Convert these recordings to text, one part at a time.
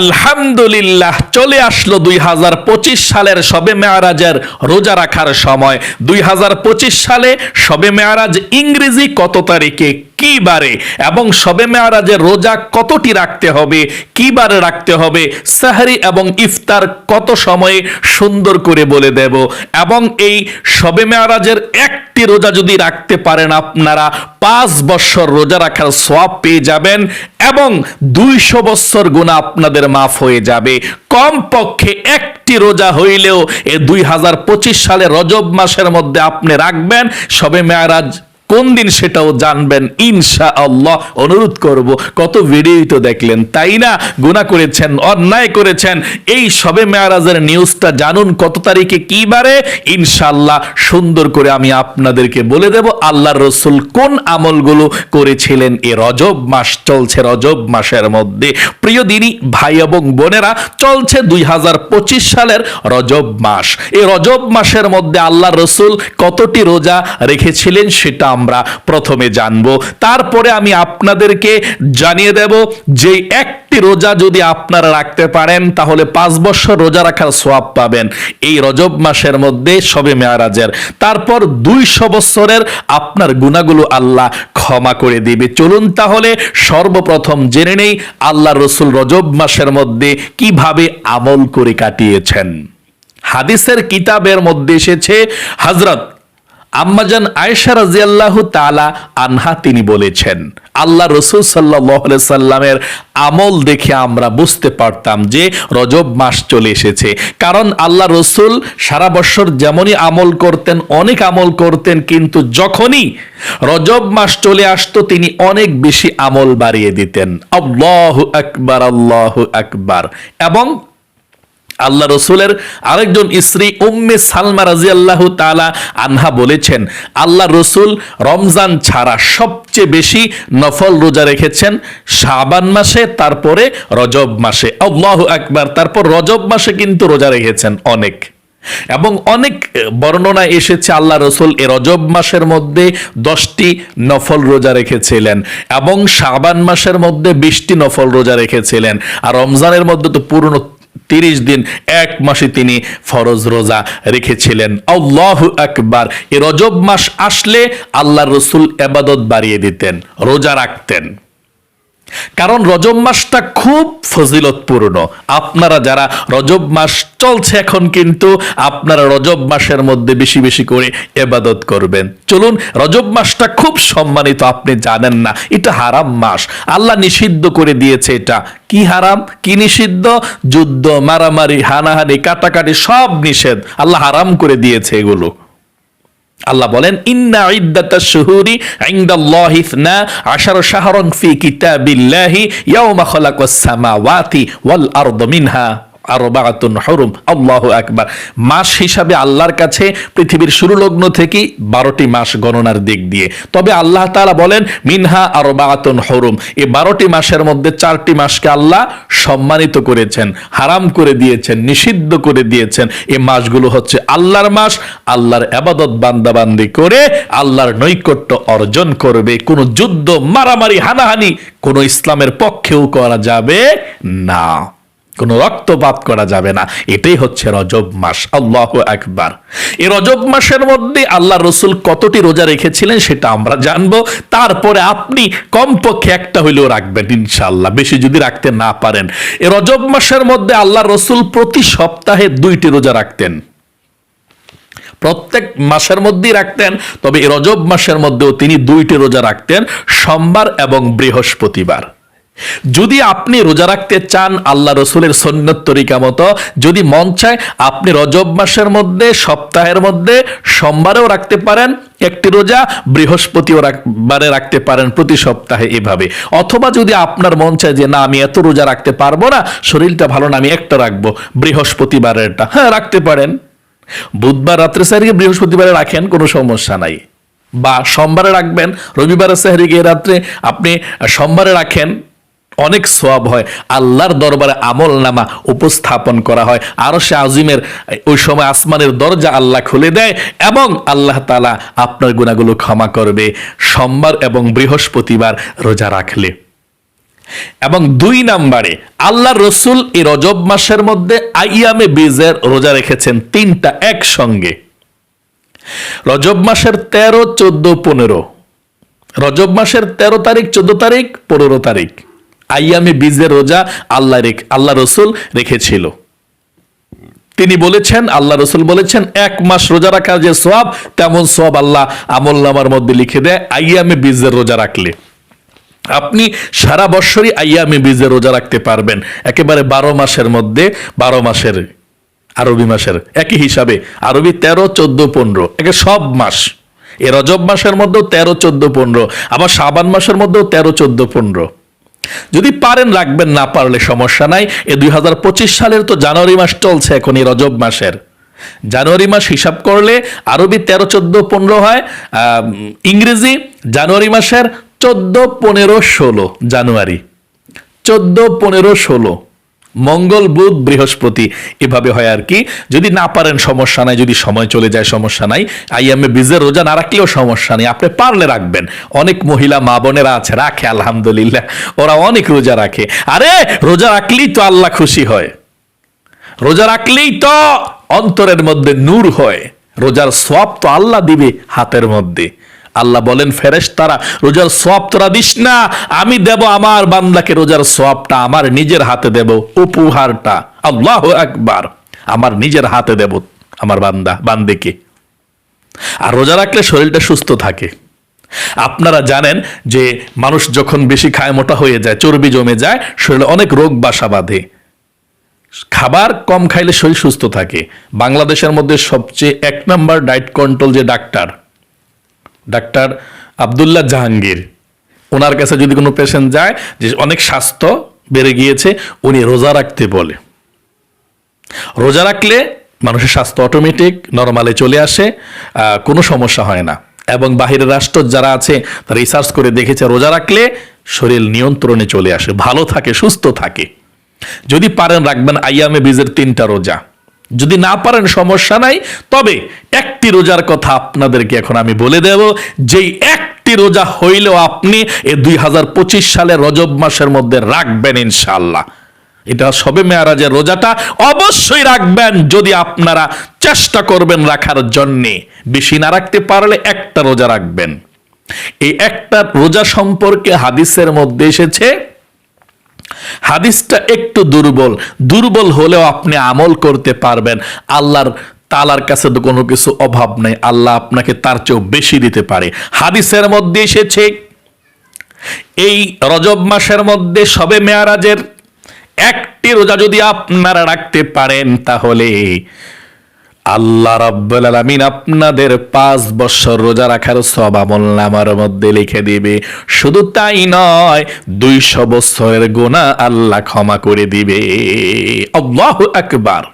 আলহামদুলিল্লাহ, চলে আসলো দুই হাজার পঁচিশ সালের সবে মেয়ারাজের রোজা রাখার সময়। দুই হাজার পঁচিশ সালে সবে মেয়ারাজ ইংরেজি কত তারিখে? কি বারে? এবং সবে মেয়ারাজের রোজা কতটি রাখতে হবে? কি বারে রাখতে হবে? সাহারি এবং ইফতার কত সময়ে সুন্দর করে বলে দেব। এবং এই সবে মেয়ারাজের একটি রোজা যদি রাখতে পারেন আপনারা, পাঁচ বছর রোজা রাখার সব পেয়ে যাবেন এবং দুইশো বছর গুণা আপনাদের মাফ হয়ে যাবে। কম পক্ষে একটি রোজা হইলেও এ দুই হাজার পঁচিশ সালে রজব মাসের মধ্যে আপনি রাখবেন। সবে মেয়ারাজ কোন দিন সেটাও জানবেন ইনশা আল্লাহ অনুরোধ করব, কত ভিডিওই তো দেখলেন, তাই না? গুণা করেছেন, অন্যায় করেছেন, এই সবে মেয়ারাজের নিউজটা জানুন, কত তারিখে কি বারে? ইনশাল্লাহ সুন্দর করে আমি আপনাদেরকে বলে দেব, আল্লাহর রসুল কোন আমলগুলো করেছিলেন এ রজব মাস, চলছে রজব মাসের মধ্যে। প্রিয় দিনী, ভাই এবং বোনেরা, চলছে দুই হাজার পঁচিশ সালের রজব মাস। এই রজব মাসের মধ্যে আল্লাহ রসুল কতটি রোজা রেখেছিলেন সেটা আমরা প্রথমে জানব। তারপরে আমি আপনাদেরকে জানিয়ে দেব যে একটি রোজা যদি আপনারা রাখতে পারেন, তাহলে পাঁচ বছর রোজা রাখার সোয়াব পাবেন। এই রজব মাসের মধ্যে সবে মেয়ারাজের। তারপর দুইশো বছরের আপনার গুণাগুলো আল্লাহ ক্ষমা করে দিবে। চলুন তাহলে সর্বপ্রথম জেনে নেই আল্লাহ রসুল রজব মাসের মধ্যে কীভাবে আমল করে কাটিয়েছেন। হাদিসের কিতাবের মধ্যে এসেছে হজরত আম্মাজান আয়েশা রাজিয়াল্লাহু তালা আনহা তিনি বলেছেন, আল্লাহ রসুল সাল্লাহ সাল্লামের আমল দেখে আমরা বুঝতে পারতাম যে রজব মাস চলে এসেছে। কারণ আল্লাহ রসুল সারা বছর যেমনই আমল করতেন, অনেক আমল করতেন, কিন্তু যখনই রজব মাস চলে আসতো, তিনি অনেক বেশি আমল বাড়িয়ে দিতেন। আল্লাহ আকবার আল্লাহ আকবার। এবং আল্লাহ রসুলের আরেকজন স্ত্রী উম্মে সালমা রাজি আল্লাহ তালা আনহা বলেছেন, আল্লাহ রসুল রমজান ছাড়া সবচেয়ে বেশি নফল রোজা রেখেছেন শাবান মাসে, তারপরে রজব মাসে। আল্লাহ একবার তারপর রজব মাসে কিন্তু রোজা রেখেছেন অনেক। এবং অনেক বর্ণনা এসেছে আল্লাহ রসুল এ রজব মাসের মধ্যে দশটি নফল রোজা রেখেছিলেন এবং শাবান মাসের মধ্যে বিশটি নফল রোজা রেখেছিলেন। আর রমজানের মধ্যে তো পুরনো তিরিশ দিন, এক মাসে তিনি ফরজ রোজা রেখেছিলেন। আল্লাহ আকবার। এ রজব মাস আসলে আল্লাহ রসুল এবাদত বাড়িয়ে দিতেন, রোজা রাখতেন। কারণ রজব মাসটা খুব ফজিলতপূর্ণ। আপনারা যারা রজব মাস চলছে এখন কিন্তু আপনারা রজব মাসের মধ্যে বেশি বেশি করে এবাদত করবেন। চলুন, রজব মাসটা খুব সম্মানিত, আপনি জানেন না, এটা হারাম মাস। আল্লাহ নিষিদ্ধ করে দিয়েছে এটা। কি হারাম? কি নিষিদ্ধ? যুদ্ধ, মারামারি, হানাহানি, কাটাকাটি সব নিষেধ। আল্লাহ হারাম করে দিয়েছে এগুলো। আল্লাহ বলেন ইন্না ইদ্দাতা শুহুরি ইনদাল্লাহি ইসনা আশার শাহরান ফি কিতাবিল্লাহি ইয়াউমা খালাকাস সামাওয়াতি ওয়াল আরদ মিনহা আরবাতুন হুরুম, আল্লাহু আকবার। মাস হিসাবে আল্লাহর কাছে পৃথিবীর শুরু লগ্ন থেকে বারোটি মাস গণনার দিক দিয়ে। তবে আল্লাহ তাআলা বলেন, মিনহা আরবাতুন হুরুম। এই বারোটি মাসের মধ্যে চারটি মাসকে আল্লাহ সম্মানিত করেছেন, হারাম করে দিয়েছেন, নিষিদ্ধ করে দিয়েছেন। এই মাসগুলো হচ্ছে আল্লাহর মাস, আল্লাহর আবাদত বান্দাবান্দি করে আল্লাহর নৈকট্য অর্জন করবে। কোনো যুদ্ধ, মারামারি, হানাহানি কোনো ইসলামের পক্ষেও করা যাবে না। কোনো রক্তপাত করা যাবে না। এটাই হচ্ছে রজব মাস। আল্লাহ একবার এই রজব মাসের মধ্যে আল্লাহ রসুল কতটি রোজা রেখেছিলেন সেটা আমরা জানব। তারপরে আপনি কমপক্ষে একটা হইলেও রাখবেন ইনশাল্লাহ বেশি যদি রাখতে না পারেন। এই রজব মাসের মধ্যে আল্লাহ রসুল প্রতি সপ্তাহে দুইটি রোজা রাখতেন। প্রত্যেক মাসের মধ্যেই রাখতেন, তবে রজব মাসের মধ্যেও তিনি দুইটি রোজা রাখতেন, সোমবার এবং বৃহস্পতিবার। যদি আপনি রোজা রাখতে চান আল্লাহ রসুলের সন্ন্যত তরিকা মতো, যদি মন চায়, আপনি রজব মাসের মধ্যে, সপ্তাহের মধ্যে সোমবারেও রাখতে পারেন, একটি রোজা বৃহস্পতিবারে রাখতে পারেন প্রতি সপ্তাহে এভাবে। অথবা যদি আপনার মন চায় যে, না, আমি এত রোজা রাখতে পারব না, শরীরটা ভালো না, আমি একটা রাখব। বৃহস্পতিবারেরটা হ্যাঁ রাখতে পারেন। বুধবার রাত্রে সারিকে বৃহস্পতিবারে রাখেন, কোনো সমস্যা নাই। বা সোমবারে রাখবেন, রবিবারে সাহারি গিয়ে রাত্রে আপনি সোমবারে রাখেন। অনেক সোয়াব হয়। আল্লাহর দরবারে আমল নামা উপস্থাপন করা হয়। আরও সে আজিমের ওই সময় আসমানের দরজা আল্লাহ খুলে দেয় এবং আল্লাহ তালা আপনার গুণাগুলো ক্ষমা করবে সোমবার এবং বৃহস্পতিবার রোজা রাখলে। এবং দুই নাম্বারে আল্লাহ রসুল এই রজব মাসের মধ্যে আইয়ামে বীজের রোজা রেখেছেন তিনটা একসঙ্গে। রজব মাসের তেরো, চোদ্দ, পনেরো। রজব মাসের তেরো তারিখ, চোদ্দ তারিখ, পনেরো তারিখ। আইয়ামে বীজের রোজা আল্লাহ আল্লাহ রসুল রেখেছিল। তিনি বলেছেন, আল্লাহ রসুল বলেছেন, এক মাস রোজা রাখার যে সব তেমন সব আল্লাহ আমল নামার মধ্যে লিখে দেয়, আইয়ামে বীজের রোজা রাখলে। আপনি সারা বৎসরই আইয়ামে বীজের রোজা রাখতে পারবেন। একেবারে বারো মাসের মধ্যে, বারো মাসের, আরবি মাসের, একই হিসাবে, আরবি তেরো, চোদ্দ, পনেরো, একে সব মাস। এ রজব মাসের মধ্যেও তেরো, চোদ্দ, পনেরো, আবার শাবান মাসের মধ্যেও তেরো, চোদ্দ, পনেরো। যদি পারেন, রাখবেন, না পারলে সমস্যা নাই। এ দুই হাজার পঁচিশ সালের তো জানুয়ারি মাস চলছে এখন এই রজব মাসের। জানুয়ারি মাস হিসাব করলে আরবি তেরো, চোদ্দ, পনেরো হয় ইংরেজি জানুয়ারি মাসের চোদ্দ, পনেরো, ষোলো জানুয়ারি। চোদ্দ, পনেরো, ষোলো। মঙ্গল, বুধ, বৃহস্পতি। এভাবে হয় আর কি, যদি না পারেন সমস্যা নাই, যদি সময় চলে যায় সমস্যা নাই। আইএমএ বীজের রোজা না রাখলেও সমস্যা নেই। আপনি পারলে রাখবেন। অনেক মহিলা, মা বোনেরা আছে, রাখে, আলহামদুলিল্লাহ। ওরা অনেক রোজা রাখে। আরে, রোজা রাখলেই তো আল্লাহ খুশি হয়। রোজা রাখলেই তো অন্তরের মধ্যে নূর হয়। রোজার সব তো আল্লাহ দিবে হাতের মধ্যে। আল্লাহ বলেন ফেরেশ তারা রোজার সব তোরা দিস না। আমি দেব আমার বান্দাকে রোজার সবটা আমার নিজের হাতে দেব উপহারটা। আল্লাহ একবার আমার নিজের হাতে দেব আমার বান্দা, বান্দিকে। আর রোজা রাখলে শরীরটা সুস্থ থাকে। আপনারা জানেন যে মানুষ যখন বেশি খায়, মোটা হয়ে যায়, চর্বি জমে যায়, শরীরে অনেক রোগ বাসা বাঁধে। খাবার কম খাইলে শরীর সুস্থ থাকে। বাংলাদেশের মধ্যে সবচেয়ে এক নম্বর ডায়েট কন্ট্রোল যে ডাক্তার ডাক্তার আবদুল্লাহ জাহাঙ্গীর। ওনার কাছে যদি কোনো পেশেন্ট যায়, যে অনেক স্বাস্থ্য বেড়ে গিয়েছে, উনি রোজা রাখতে বলে। রোজা রাখলে মানুষের স্বাস্থ্য অটোমেটিক নর্মালে চলে আসে কোনো সমস্যা হয় না। এবং বাহিরের রাষ্ট্র যারা আছে, তারা রিসার্চ করে দেখেছে, রোজা রাখলে শরীর নিয়ন্ত্রণে চলে আসে, ভালো থাকে, সুস্থ থাকে। যদি পারেন, রাখবেন আইয়ামে বীজের তিনটা রোজা। যদি না পারেন সমস্যা নাই। তবে একটি রোজার কথা আপনাদেরকে এখন আমি বলে দেব, যেই একটি রোজা হইলেও আপনি এ দুই সালের রজব মাসের মধ্যে রাখবেন ইনশাল্লাহ এটা সবে মেয়ারাজের রোজাটা অবশ্যই রাখবেন যদি আপনারা চেষ্টা করবেন রাখার জন্যে। বেশি না রাখতে পারলে একটা রোজা রাখবেন। এই একটা রোজা সম্পর্কে হাদিসের মধ্যে এসেছে হাদিসটা একটু দুর্বল। দুর্বল হলেও আপনি আমল করতে পারবেন। আল্লাহর তালার কাছে তো কোনো কিছু অভাব নেই। আল্লাহ আপনাকে তার চেয়েও বেশি দিতে পারে। হাদিসের মধ্যে এসেছে, এই রজব মাসের মধ্যে সবে মেয়ারাজের একটি রোজা যদি আপনারা রাখতে পারেন তাহলে আল্লাহ রাব্বুল আলামিন আপনাদের পাঁচ বছর রোজা রাখার সব আমল নামার মধ্যে লিখে দিবে। শুধু তাই নয়, দুইশো বছরের গোনা আল্লাহ ক্ষমা করে দিবে। আল্লাহ আকবার।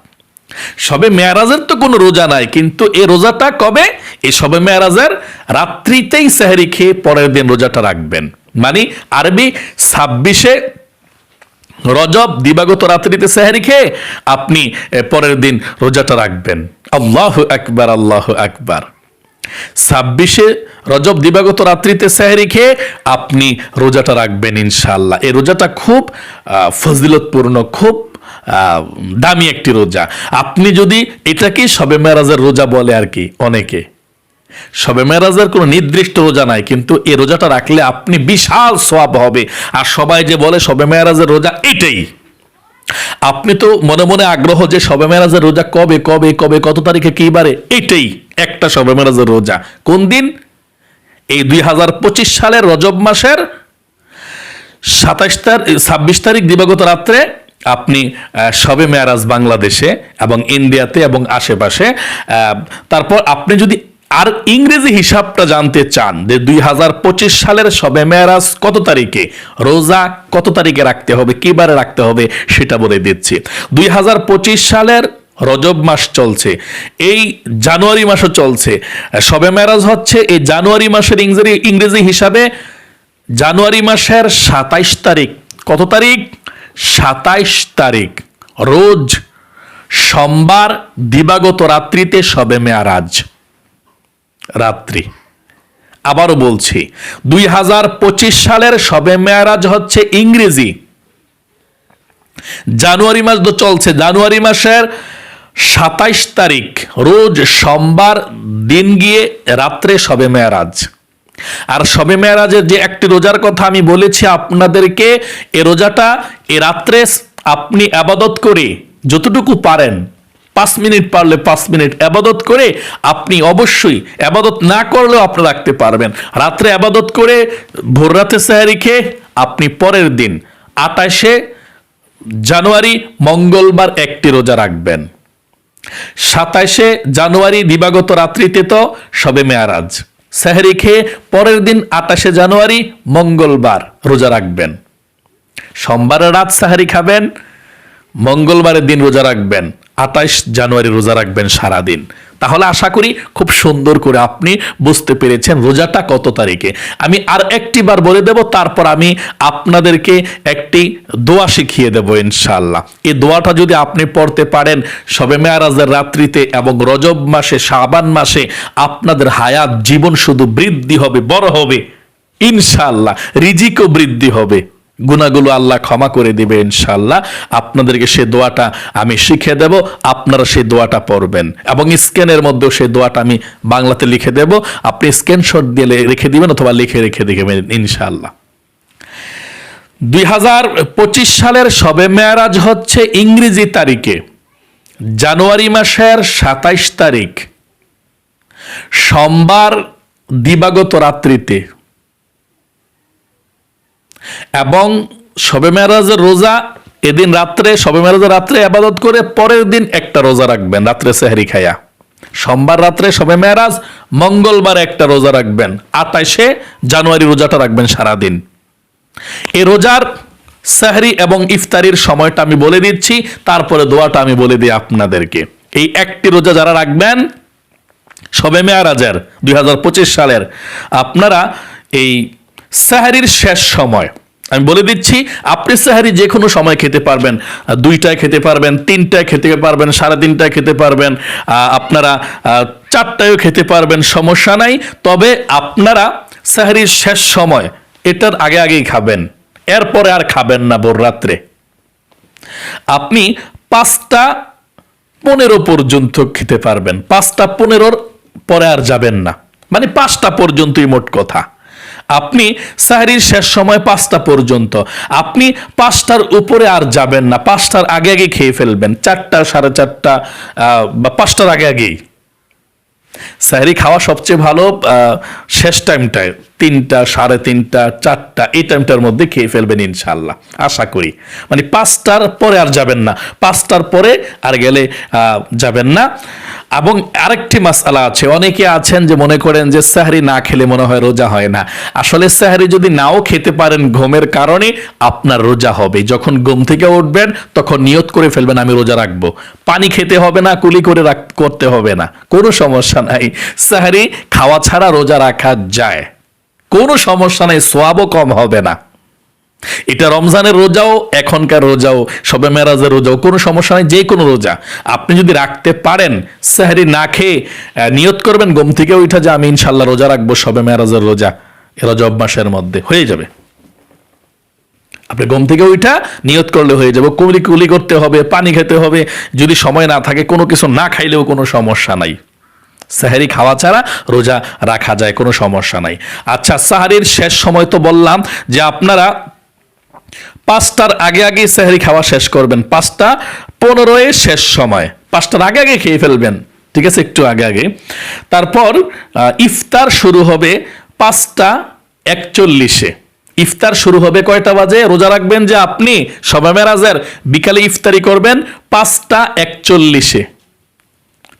সবে মেয়ারাজের তো কোনো রোজা নাই, কিন্তু এ রোজাটা কবে? এই সবে মেয়ারাজের রাত্রিতেই সেহরি খেয়ে পরের দিন রোজাটা রাখবেন। মানে আরবি ছাব্বিশে রজব দিবাগত রাত্রিতে সেহারি খেয়ে আপনি পরের দিন রোজাটা রাখবেন। আল্লাহ আকবার আল্লাহ আকবার। ছাব্বিশে রজব দিবাগত রাত্রিতে সেহারি খেয়ে আপনি রোজাটা রাখবেন ইনশাল্লাহ এই রোজাটা খুব ফজিলতপূর্ণ, খুব দামি একটি রোজা। আপনি যদি এটাকেই সবে মেরাজের রোজা বলে আর কি, অনেকে। সবে মেরাজের কোনো নির্দিষ্ট রোজা নাই, কিন্তু এই রোজাটা রাখলে আপনি বিশাল সওয়াব হবে। আর সবাই যে বলে সবে মেরাজের রোজা, এটাই। আপনি তো মনে মনে আগ্রহ যে সবে মেরাজের রোজা কবে কবে কবে, কত তারিখে কি বারে? এটাই একটা সবে মেরাজের রোজা। কোন দিন? এই দুই হাজার পঁচিশ সালের রজব মাসের সাতাশ তারিখ ছাব্বিশ তারিখ দিবাগত রাত্রে আপনি সবে মেয়ারাজ বাংলাদেশে এবং ইন্ডিয়াতে এবং আশেপাশে তারপর আপনি যদি আর ইংরেজি হিসাবটা জানতে চান যে দুই হাজার পঁচিশ সালের সবে মেয়ারাজ কত তারিখে? রোজা কত তারিখে রাখতে হবে? কি বারে রাখতে হবে? সেটা বলে দিচ্ছি। দুই হাজার পঁচিশ সালের রজব মাস চলছে। এই জানুয়ারি মাসও চলছে। সবে মেয়ারাজ হচ্ছে এই জানুয়ারি মাসের ইংরেজি ইংরেজি হিসাবে জানুয়ারি মাসের সাতাইশ তারিখ। কত তারিখ? সাতাইশ তারিখ। রোজ সোমবার দিবাগত রাত্রিতে সবে মেয়ারাজ। রাত্রি। আবারও বলছি, দুই হাজার পঁচিশ সালের সবে মেয়ারাজ হচ্ছে ইংরেজি। জানুয়ারি মাস তো চলছে, জানুয়ারি মাসের সাতাইশ তারিখ, রোজ সোমবার দিন গিয়ে রাত্রে সবে মেয়ারাজ। আর সবে মেয়ারাজের যে একটি রোজার কথা আমি বলেছি আপনাদেরকে, এ রোজাটা এ রাত্রে আপনি আবাদত করে যতটুকু পারেন পাঁচ মিনিট পারলে পাঁচ মিনিট আবাদত করে আপনি অবশ্যই আবাদত না করলেও আপনি রাখতে পারবেন। রাত্রে আবাদত করে ভোর রাতে সাহারি খেয়ে আপনি পরের দিন আটাশে জানুয়ারি মঙ্গলবার একটি রোজা রাখবেন। সাতাশে জানুয়ারি দিবাগত রাত্রিতে তো সবে মেয়ারাজ। সেহরি খেয়ে পরের দিন আটাশে জানুয়ারি মঙ্গলবার রোজা রাখবেন। সোমবারের রাত সাহারি খাবেন মঙ্গলবারের দিন রোজা রাখবেন, আঠাইশ জানুয়ারি রোজা রাখবেন সারাদিন। তাহলে আশা করি খুব সুন্দর করে আপনি বুঝতে পেরেছেন রোজাটা কত তারিখে। আমি আর একটি বার বলে দেব, তারপর আমি আপনাদেরকে একটি দোয়া শিখিয়ে দেব ইনশাল্লাহ এই দোয়াটা যদি আপনি পড়তে পারেন, সবে মেয়ারাজের রাত্রিতে এবং রজব মাসে, শাবান মাসে আপনাদের হায়াত জীবন শুধু বৃদ্ধি হবে, বড় হবে। ইনশাল্লাহ রিজিকও বৃদ্ধি হবে। গুণাগুলো আল্লাহ ক্ষমা করে দিবে ইনশাল্লাহ আপনাদেরকে সে দোয়াটা আমি শিখে দেব, আপনারা সেই দোয়াটা পড়বেন। এবং স্ক্যানের মধ্যেও সেই দোয়াটা আমি বাংলাতে লিখে দেব। আপনি স্ক্যানশট দিয়ে রেখে দিবেন অথবা লিখে রেখে দিবেন ইনশাল্লাহ দুই হাজার পঁচিশ সালের সবে মেয়ারাজ হচ্ছে ইংরেজি তারিখে, জানুয়ারি মাসের সাতাইশ তারিখ। সোমবার দিবাগত রাত্রিতে এবং সবে মেয়ারাজের রোজা, এদিন রাত্রে সবে মেয়ারাজের রাত্রে আবাদত করে পরের দিন একটা রোজা রাখবেন, রাত্রে সেহরি খায়া। সোমবার রাত্রে সবে মেয়ারাজ মঙ্গলবার একটা রোজা রাখবেন আটাইশে জানুয়ারি রোজাটা রাখবেন সারাদিন। এই রোজার সাহরি এবং ইফতারির সময়টা আমি বলে দিচ্ছি, তারপরে দোয়াটা আমি বলে দিই আপনাদেরকে। এই একটি রোজা যারা রাখবেন সবে মেয়ারাজের দুই হাজার পঁচিশ সালের, আপনারা এই সাহারির শেষ সময় আমি বলে দিচ্ছি, আপনি সাহারি যে কোনো সময় খেতে পারবেন। দুইটায় খেতে পারবেন, তিনটায় খেতে পারবেন সাড়ে তিনটায় খেতে পারবেন। আপনারা চারটায়ও খেতে পারবেন, সমস্যা নাই। তবে আপনারা সাহারির শেষ সময়, এটার আগে আগেই খাবেন। এরপরে আর খাবেন না ভোর রাত্রে। আপনি পাঁচটা পনেরো পর্যন্ত খেতে পারবেন। পাঁচটা পনেরোর পরে আর যাবেন না। মানে পাঁচটা পর্যন্তই মোট কথা। আপনি সাহারির শেষ সময় পাঁচটা পর্যন্ত। আপনি পাঁচটার উপরে আর যাবেন না। পাঁচটার আগে আগে খেয়ে ফেলবেন। চারটা, সাড়ে চারটা বা পাঁচটার আগে আগেই। স্যারি খাওয়া সবচেয়ে ভালো শেষ টাইমটায় তিনটা, সাড়ে তিনটা, চারটা, এই টাইমটার মধ্যে খেয়ে ফেলবেন ইনশাল্লাহ আশা করি। মানে পাঁচটার পরে আর যাবেন না, পাঁচটার পরে আর গেলে যাবেন না। এবং আরেকটি মাসালা আছে, অনেকে আছেন যে মনে করেন যে সাহারি না খেলে মনে হয় রোজা হয় না। আসলে সাহারি যদি নাও খেতে পারেন ঘুমের কারণে, আপনার রোজা হবে। যখন ঘুম থেকে উঠবেন, তখন নিয়ত করে ফেলবেন, আমি রোজা রাখব। পানি খেতে হবে না, কুলি করে করতে হবে না। কোনো সমস্যা নাই। সাহারি, খাওয়া ছাড়া রোজা রাখা যায়। কোনো সমস্যা নাই, সোয়াবও কম হবে না। এটা রমজানের রোজাও, এখনকার রোজাও, সবে মেরাজের রোজাও, কোনো সমস্যা নেই যে কোনো রোজা। আপনি যদি রাখতে পারেন, সাহারি না খেয়ে নিয়ত করবেন, ঘুম থেকে উঠা যে আমি ইনশাল্লাহ রোজা রাখব সবে মেরাজের রোজা রজব মাসের মধ্যে, হয়ে যাবে। আপনি গম থেকে ওইটা নিয়ত করলে হয়ে যাবে, কুলি কুলি করতে হবে, পানি খেতে হবে, যদি সময় না থাকে, কোনো কিছু না খাইলেও কোনো সমস্যা নাই। সাহারি খাওয়া ছাড়া রোজা রাখা যায়, কোনো সমস্যা নাই। আচ্ছা সাহারির শেষ সময় তো বললাম যে আপনারা পাঁচটার আগে আগে সাহারি খাওয়া শেষ করবেন। পাঁচটা পনেরোয় শেষ সময়। পাঁচটার আগে আগে খেয়ে ফেলবেন। ঠিক আছে, একটু আগে আগে। তারপর ইফতার শুরু হবে পাঁচটা একচল্লিশে। ইফতার শুরু হবে কয়টা বাজে? রোজা রাখবেন যে আপনি, সবে মেরাজের, বিকালে ইফতারি করবেন পাঁচটা একচল্লিশে।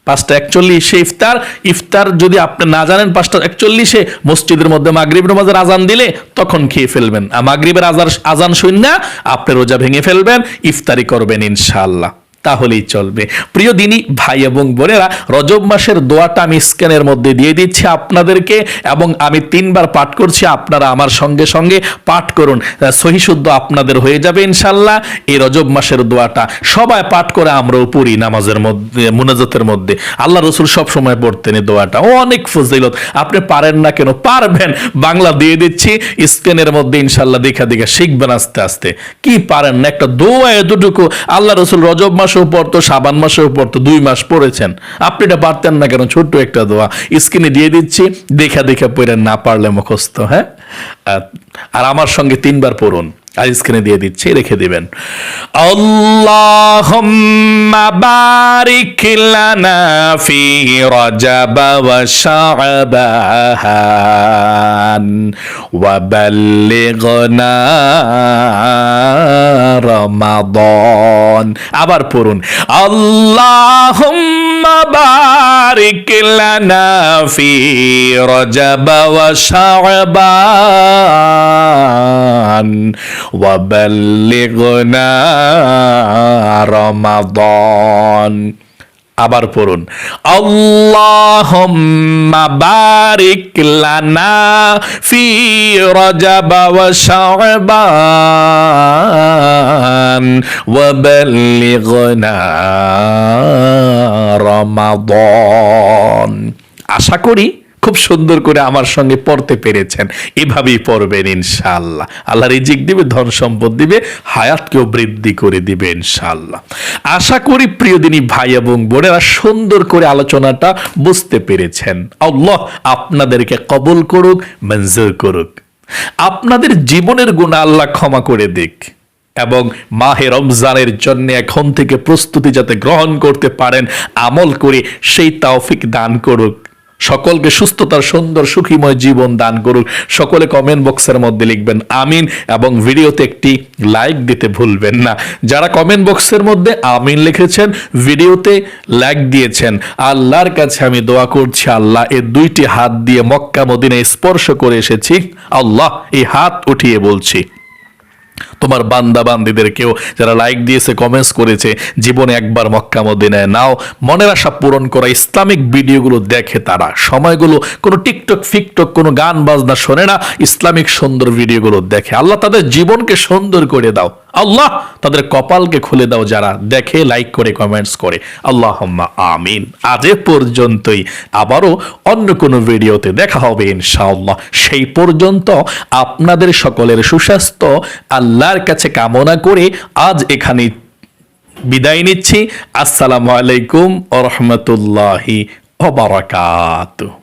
পাঁচটা একচল্লিশে ইফতার। ইফতার যদি আপনি না জানেন, পাঁচটা একচল্লিশে মসজিদের মধ্যে মাগরীব নামাজের আজান দিলে তখন খেয়ে ফেলবেন। আর মাগরীবের আজার আজান শূন্য আপনি রোজা ভেঙে ফেলবেন, ইফতারি করবেন ইনশাআল্লাহ। তাহলেই চলবে। প্রিয় দিনী, ভাই এবং বোনেরা, রজব মাসের দোয়াটা আমি স্ক্যানের মধ্যে দিয়ে দিচ্ছি আপনাদেরকে এবং আমি তিনবার পাঠ করছি, আপনারা আমার সঙ্গে সঙ্গে পাঠ করুন। সহি শুদ্ধ আপনাদের হয়ে যাবে ইনশাল্লাহ এই রজব মাসের দোয়াটা। সবাই পাঠ করে আমরাও পড়ি নামাজের মধ্যে, মুনাজাতের মধ্যে। আল্লাহ রসুল সব সময় পড়তেন এই দোয়াটা। ও, অনেক ফজিলত। আপনি পারেন না কেন? পারবেন। বাংলা দিয়ে দিচ্ছি, স্ক্যানের মধ্যে ইনশাল্লাহ দেখা দেখা শিখবেন আস্তে আস্তে। কি পারেন না? একটা দোয়া এতটুকু। আল্লাহ রসুল রজব মাসেও পড়তো সাবান মাসেও পড়তো দুই মাস পড়েছেন। আপনি এটা পারতেন না কেন? ছোট্ট একটা দোয়া। স্ক্রিনে দিয়ে দিচ্ছি, দেখা দেখা পড়েন, না পারলে মুখস্থ হ্যাঁ? আর আমার সঙ্গে তিনবার পড়ুন। আর দিয়ে দিচ্ছি, রেখে দিবেন। আল্লাহুম্মা বারিক লানা ফি রজব ওয়া শাবান ওয়া বাল্লিগনা রমাদান। আবার পড়ুন, আল্লাহুম্মা বারিক লানা ফি রজব ওয়া শাবান ওয়া বাল্লিগনা রমাদান। আবার পড়ুন, আল্লাহুম্মা বারিক লানা ফি রজব ওয়া শাবান ওয়া বাল্লিগনা রমাদান। আশা করি খুব সুন্দর করে আমার সঙ্গে পড়তে পেরেছেন। এভাবেই পড়বেন ইনশাল্লাহ আল্লাহ রিজিক দিবে, ধন সম্পদ দিবে, হায়াতকেও বৃদ্ধি করে দিবে ইনশাল্লাহ আশা করি প্রিয় দিনী ভাই এবং বোনেরা সুন্দর করে আলোচনাটা বুঝতে পেরেছেন। আল্লাহ আপনাদেরকে কবল করুক, মঞ্জুর করুক। আপনাদের জীবনের গুণ আল্লাহ ক্ষমা করে দিক এবং মাহে রমজানের জন্য এখন থেকে প্রস্তুতি যাতে গ্রহণ করতে পারেন, আমল করে সেই তাওফিক দান করুক। সকলকে সুস্থতার সুন্দর সুখীময় জীবন দান করুক। সকলে কমেন্ট বক্সের মধ্যে লিখবেন, আমিন এবং ভিডিওতে একটি লাইক দিতে ভুলবেন না। যারা কমেন্ট বক্সের মধ্যে আমিন লিখেছেন, ভিডিওতে লাইক দিয়েছেন, আল্লাহর কাছে আমি দোয়া করছি, আল্লাহ এর দুইটি হাত দিয়ে মক্কা মদিনায় স্পর্শ করে এসেছি। আল্লাহ এই হাত উঠিয়ে বলছি। তোমার বান্দা বান্দিদেরকেও যারা লাইক দিয়েছে কমেন্টস করেছে, জীবনে একবার মক্কা মদিনায় নাও। মনের আশা পূরণ করা ইসলামিক ভিডিওগুলো দেখে তারা। সময়গুলো কোনো টিকটক, ফিকটক, কোনো গান বাজনা শোনে না। ইসলামিক সুন্দর ভিডিওগুলো দেখে। আল্লাহ তাদের জীবনকে সুন্দর করে দাও। আল্লাহ, তাদের কপালকে খুলে দাও যারা দেখে লাইক করে কমেন্টস করে। আল্লাহ আমিন। আজ পর্যন্তই। আবারও অন্য কোনো ভিডিওতে দেখা হবে ইনশাআল্লাহ। সেই পর্যন্ত আপনাদের সকলের সুস্বাস্থ্য, আল্লাহর কাছে কামনা করে আজ এখানে বিদায় নিচ্ছি। আসসালামু আলাইকুম ও রহমতুল্লাহি ওবারাকাতুহ